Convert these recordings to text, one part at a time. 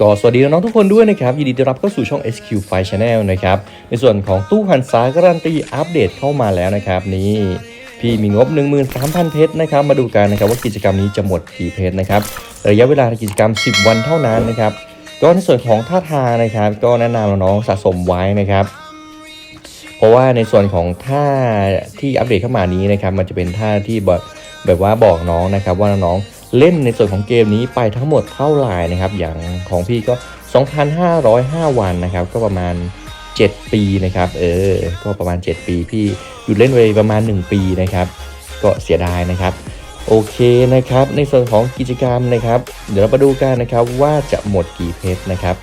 ก็สวัสดีน้องๆทุกคนด้วยนะครับ ยินดีต้อนรับเข้าสู่ช่อง SQ File Channel นะครับ ในส่วนของตู้หันษาการันตีอัปเดตเข้ามาแล้วนะครับนี่พี่มีงบ 13,000 เพชรนะครับมาดูกันนะครับว่ากิจกรรมนี้จะหมดกี่เพชรนะครับระยะเวลาในกิจกรรม 10 วันเท่านั้นนะครับก็ในส่วนของท่าทางนะครับ ก็แนะนำน้องๆสะสมไว้นะครับ เพราะว่าในส่วนของท่าที่อัปเดตเข้ามานี้นะครับ มันจะเป็นท่าที่แบบแบบว่าบอกน้องนะครับว่าน้อง เล่นในส่วนของเกมนี้ไปทั้งหมดเท่าไหร่นะครับ อย่างของพี่ก็ 2,505 วันนะครับ ก็ประมาณ 7 ปีนะครับ เออ ก็ประมาณ 7 ปี พี่หยุดเล่นไปประมาณ 1 ปีนะครับ ก็เสียดายนะครับ โอเคนะครับ ในส่วนของกิจกรรมนะครับ เดี๋ยวเรามาดูกันนะครับว่าจะหมดกี่เพชรนะครับ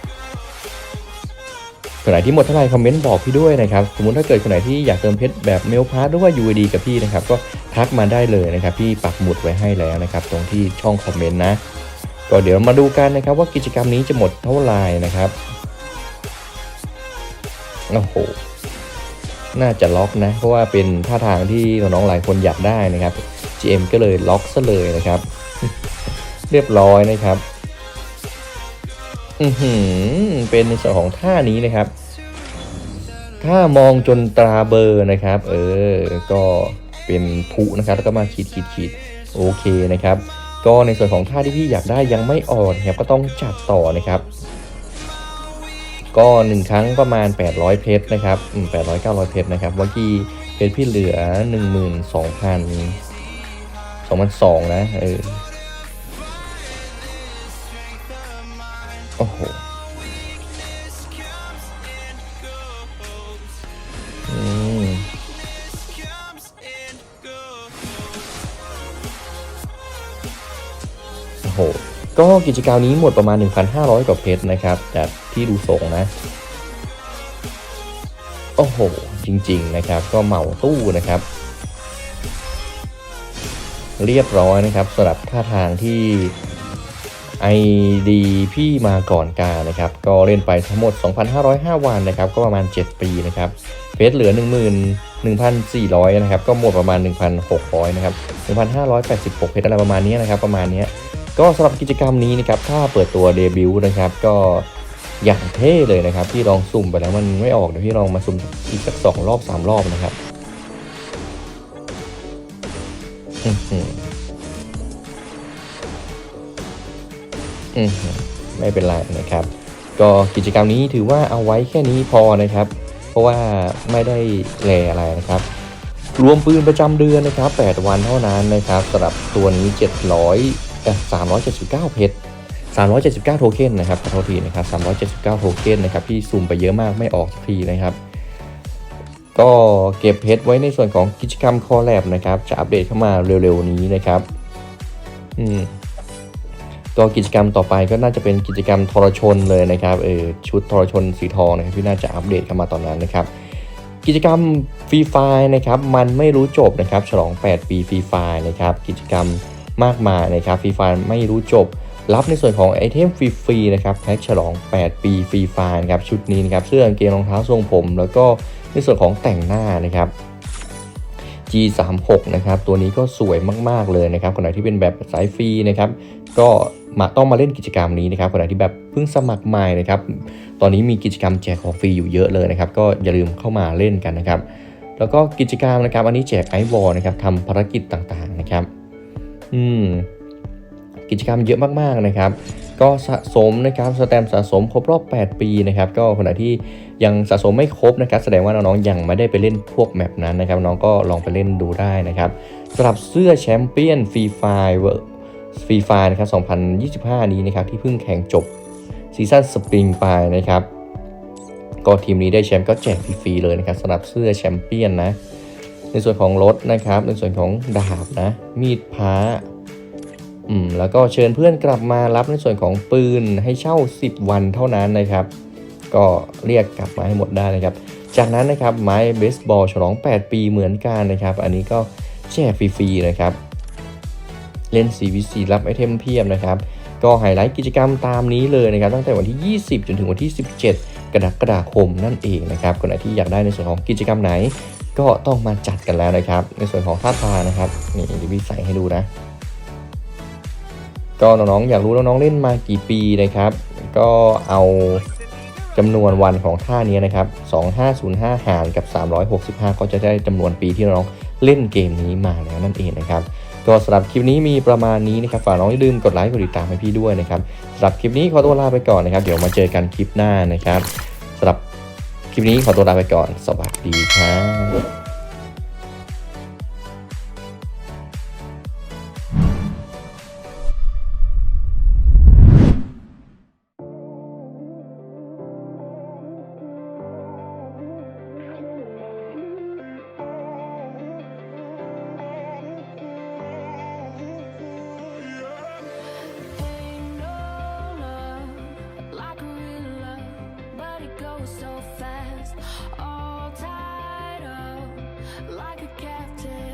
คนไหนที่หมดเท่าไหร่คอมเมนต์บอกพี่ด้วยนะครับสมมติถ้าเกิดคนไหนที่อยากเติมเพชรแบบเมลพาร์หรือว่า UID กับพี่นะครับก็ทักมาได้เลยนะครับพี่ปักหมุดไว้ให้แล้วนะครับตรงที่ช่องคอมเมนต์นะก็เดี๋ยวมาดูกันนะครับว่ากิจกรรมนี้จะหมดเท่าไหร่นะครับโอ้โหน่าจะล็อกนะ เพราะว่าเป็นท่าทางที่น้องๆหลายคนอยากได้นะครับ GM ก็เลยล็อกซะเลยนะครับ เรียบร้อยนะครับ อือหือเป็นในส่วนของท่านี้นะครับ ถ้ามองจนตราเบอร์นะครับ เออ ก็เป็นพุนะครับ แล้วก็มาขีดขีดขีดโอเคนะครับ ก็ในส่วนของท่าที่พี่อยากได้ยังไม่อ่อนครับก็ต้องจัดต่อนะครับ ก็หนึ่งครั้งประมาณ 800 เพชรนะครับอืม800 900เพชรนะครับเมื่อกี้เพชรพี่เหลือ 12,000 2,200นะเออ โอ้โหอืมโอ้โห ก็กิจกรรมนี้หมดประมาณ 1,500 กว่าเพชรนะครับ จากที่ดูทรงนะ โอ้โห จริง ๆ นะครับ ก็เหมาตู้นะครับ เรียบร้อยนะครับสำหรับท่าทางที่ ID พี่มาก่อนการนะครับ ก็เล่นไปทั้งหมด 2,505 วันนะครับ ก็ประมาณ 7 ปีนะครับเพชรเหลือ1 1 1,400 นะครับ ก็หมดประมาณ 1,600 นะครับ 1,586 เพชรอะไรประมาณนี้นะครับ ประมาณนี้ ก็สำหรับกิจกรรมนี้นะครับ ถ้าเปิดตัวเดบิวต์นะครับ ก็อย่างเท่เลยนะครับ พี่ลองสุ่มไปแล้วมันไม่ออกเดี๋ยวพี่ลองมาสุ่มอีกสักสองรอบสามรอบนะครับ ไม่เป็นไรนะครับ ก็กิจกรรมนี้ถือว่าเอาไว้แค่นี้พอนะครับ เพราะว่าไม่ได้แลอะไรนะครับ รวมปืนประจำเดือนนะครับ 8 วันเท่านั้นนะครับสำหรับตัวนี้ 700เอ่อ379 เพชร379 โทเค็นนะครับขอโทษทีนะครับ379 โทเค็นนะครับพี่ซูมไปเยอะมากไม่ออกสักทีนะครับ ก็เก็บเพชรไว้ในส่วนของกิจกรรมคอแลบนะครับ จะอัปเดตเข้ามาเร็วๆนี้นะครับ อืม ก็กิจกรรมต่อไปก็น่าจะเป็นกิจกรรมทรชนเลยนะครับเออชุดทรชนสีทองนะครับที่น่าจะอัปเดตเข้ามาตอนนั้นนะครับ กิจกรรมฟรีไฟนะครับมันไม่รู้จบนะครับฉลอง 8 ปีฟรีไฟนะครับกิจกรรมมากมายนะครับฟรีไฟไม่รู้จบ รับในส่วนของไอเทมฟรีๆนะครับแพ็คฉลอง 8 ปีฟรีไฟนะครับชุดนี้นะครับเสื้อกางเกงรองเท้าทรงผม แล้วก็ในส่วนของแต่งหน้านะครับ G36 นะครับตัวนี้ก็สวยมากๆเลยนะครับคนไหนที่เป็นแบบสายฟรีนะครับก็มาต้องมาเล่นกิจกรรมนี้นะครับคนไหนที่แบบเพิ่งสมัครใหม่นะครับตอนนี้มีกิจกรรมแจกของฟรีอยู่เยอะเลยนะครับก็อย่าลืมเข้ามาเล่นกันนะครับแล้วก็กิจกรรมนะครับอันนี้แจกไอวอลนะครับทำภารกิจต่างๆนะครับอืมกิจกรรมเยอะมากๆนะครับ ก็สะสมนะครับสแตมสะสมครบรอบ 8 ปีนะครับก็คนไหนที่ยังสะสมไม่ครบนะครับ แสดงว่าน้องๆยังไม่ได้ไปเล่นพวกแมปนั้นนะครับ น้องก็ลองไปเล่นดูได้นะครับสำหรับเสื้อแชมเปี้ยนฟรีไฟฟรีไฟนะครับ2025 นี้นะครับที่เพิ่งแข่งจบซีซั่นสปริงไปนะครับก็ทีมนี้ได้แชมป์ก็แจกฟรีเลยนะครับสำหรับเสื้อแชมเปี้ยนนะในส่วนของรถนะครับ ในส่วนของดาบนะมีดพ้า อืมแล้วก็เชิญเพื่อนกลับมารับในส่วนของปืนให้เช่า 10 วันเท่านั้นนะครับ ก็เรียกกลับมาให้หมดได้นะครับ จากนั้นนะครับไม้เบสบอลฉลอง 8 ปีเหมือนกันนะครับ อันนี้ก็แจกฟรีๆนะครับ เล่น CVC รับไอเทมเพียบนะครับ ก็ไฮไลท์กิจกรรมตามนี้เลยนะครับ ตั้งแต่วันที่ 20 จนถึงวันที่ 17 กรกฎาคมนั่นเองนะครับคนไหนที่อยากได้ในส่วนของกิจกรรมไหน ก็ต้องมาจัดกันแล้วนะครับ ในส่วนของท่าทางนะครับนี่เดี๋ยวพี่ใส่ให้ดูนะ ก็น้องๆอยากรู้น้องๆเล่นมากี่ปีนะครับ ก็เอาจำนวนวันของท่านี้นะครับ 2505 หารกับ 365 ก็จะได้จำนวนปีที่น้องเล่นเกมนี้มาแล้วนั่นเองนะครับ ก็สำหรับคลิปนี้มีประมาณนี้นะครับ ฝากน้องอย่าลืมกดไลค์กดติดตามให้พี่ด้วยนะครับสำหรับคลิปนี้ขอตัวลาไปก่อนนะครับ เดี๋ยวมาเจอกันคลิปหน้านะครับสำหรับคลิปนี้ขอตัวลาไปก่อน สวัสดีครับ goes so fast. All tied up like a captive.